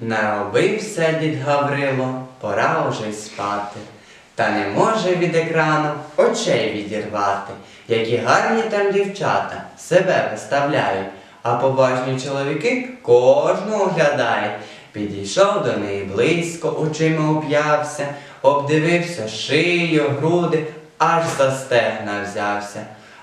Наробився дід Гаврило, пора уже й спати. Та не може від екрану очей відірвати, які гарні там дівчата себе виставляють, а поважні чоловіки кожну оглядають. Підійшов до неї близько, очима уп'явся, обдивився шию, груди, аж за стегна взявся.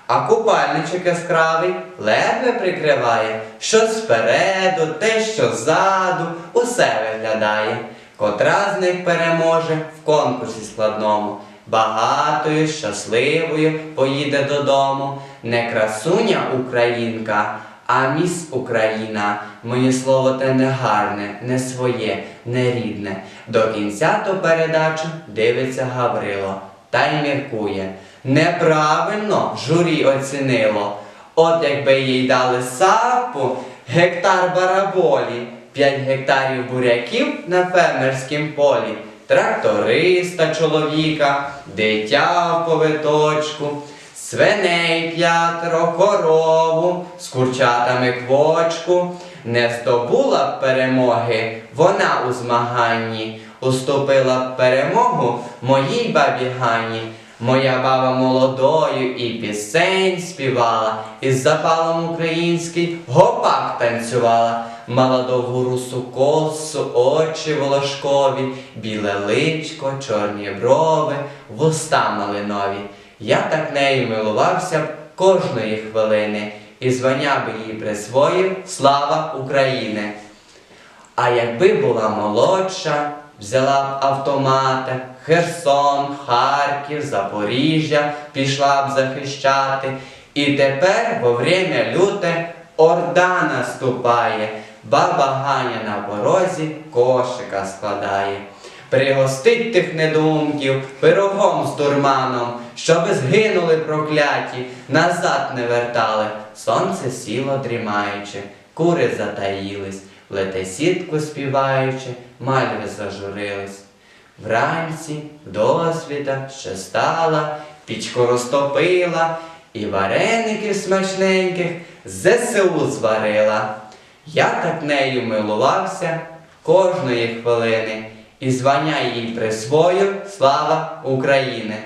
А купальничок яскравий ледве прикриває, що спереду, те, що ззаду, усе виглядає. Котра з них переможе в конкурсі складному, багатою, щасливою поїде додому. Не красуня українка, а міс Україна. Моє слово те не гарне, не своє, не рідне. До кінця ту передачу дивиться Гаврило та й міркує. Неправильно журі оцінило. От якби їй дали сапу, гектар бараболі, п'ять гектарів буряків на фермерськім полі, тракториста чоловіка, дитя в повиточку, свиней п'ятеро, корову, з курчатами квочку. Не здобула перемоги вона у змаганні, уступила перемогу моїй бабі Гані. Моя баба молодою і пісень співала, із запалом український гопак танцювала, мала довгу русу косу, очі волошкові, біле личко, чорні брови, вуста малинові. Я так нею милувався б кожної хвилини, і звання би їй присвоїв слава України. А якби була молодша, взяла б автомата, Херсон, Харків, Запоріжжя пішла б захищати. І тепер, во время люте, орда наступає, баба Ганя на порозі кошика складає. Пригостить тих недумків пирогом з дурманом, щоби згинули прокляті, назад не вертали. Сонце сіло дрімаючи, кури затаїлись, лете сітку співаючи, мальви зажурились. Вранці досвіта ще стала, пічку розтопила і вареників смачненьких ЗСУ зварила. Я так нею милувався кожної хвилини, і звання їй присвоїв слава України.